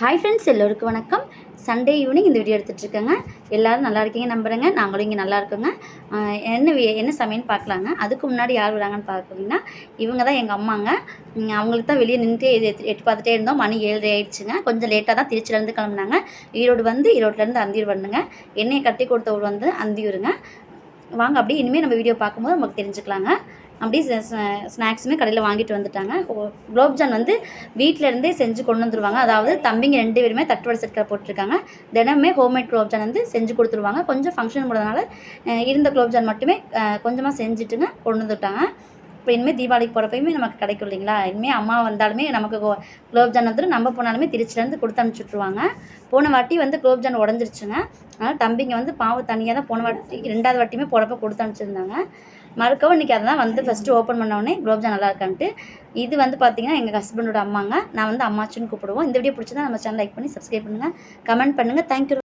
Hi friends எல்லோருக்கும் வணக்கம். Sunday evening இந்த வீடியோ எடுத்துகிட்ருக்கேங்க எல்லோரும் நல்லா இருக்கீங்க நம்புகிறேங்க நாங்களும் இங்கே நல்லா இருக்கோங்க. என்ன வி- என்ன சமையல்னு பார்க்கலாங்க. அதுக்கு முன்னாடி யார் வராங்கன்னு பார்க்குறீங்கன்னா இவங்க தான் எங்கள் அம்மாங்க. அவங்களுக்கு தான் வெளியே நின்றுட்டு எட்டு பார்த்துட்டே இருந்தோம். மணி ஏழரை ஆயிடுச்சுங்க. கொஞ்சம் லேட்டாக தான் திருச்சியிலேருந்து கிளம்புனாங்க. ஈரோடு வந்து ஈரோட்லேருந்து அந்தியூர் வரணுங்க. என்னையை கட்டி கொடுத்தவர் வந்து அந்தியூருங்க. வாங்க அப்படியே இனிமேல் நம்ம வீடியோ பார்க்கும்போது நமக்கு தெரிஞ்சுக்கலாங்க. அப்படியே ஸ்நாக்ஸுமே கடையில் வாங்கிட்டு வந்துட்டாங்க. குலோப்ஜான் வந்து வீட்டில் இருந்தே செஞ்சு கொண்டு வந்துருவாங்க. அதாவது தம்பிங்க ரெண்டு பேருமே தட்டுவடை செட்களை போட்டிருக்காங்க. தினமே ஹோம்மேட் குலோப்ஜான் வந்து செஞ்சு கொடுத்துருவாங்க. கொஞ்சம் ஃபங்க்ஷன் போடுறதுனால இருந்த குலோப்ஜான் மட்டுமே கொஞ்சமாக செஞ்சுட்டுங்க கொண்டு வந்துட்டாங்க. இப்போ இனிமேல் தீபாவளிக்கு போகிறப்பயுமே நமக்கு கிடைக்கும் இல்லைங்களா? இனிமேல் அம்மா வந்தாலுமே நமக்கு குலோப்ஜான் வந்துட்டு நம்ம போனாலுமே திருச்சிலேருந்து கொடுத்து அனுப்பிச்சுட்ருவாங்க போன வாட்டி வந்து குலோப்ஜான் உடஞ்சிருச்சுங்க. அதனால் தம்பிங்க வந்து பாவு தனியாக தான் போன வாட்டி ரெண்டாவது வாட்டியுமே போகிறப்ப கொடுத்து அனுப்பிச்சிருந்தாங்க. மறுக்கவும் இன்றைக்கி அதெல்லாம் வந்து ஃபஸ்ட்டு ஓப்பன் பண்ண உடனே குலோப்ஜான் நல்லா இருக்கான்ட்டு. இது வந்து பார்த்தீங்கன்னா எங்கள் ஹஸ்பண்டோட அம்மாங்க. நான் வந்து அம்மாச்சின்னு கூப்பிடுவோம். இந்த வீடியோ பிடிச்சதா நம்ம சேனல் லைக் பண்ணி சப்ஸ்கிரைப் பண்ணுங்கள் கமெண்ட் பண்ணுங்கள் தேங்க்யூ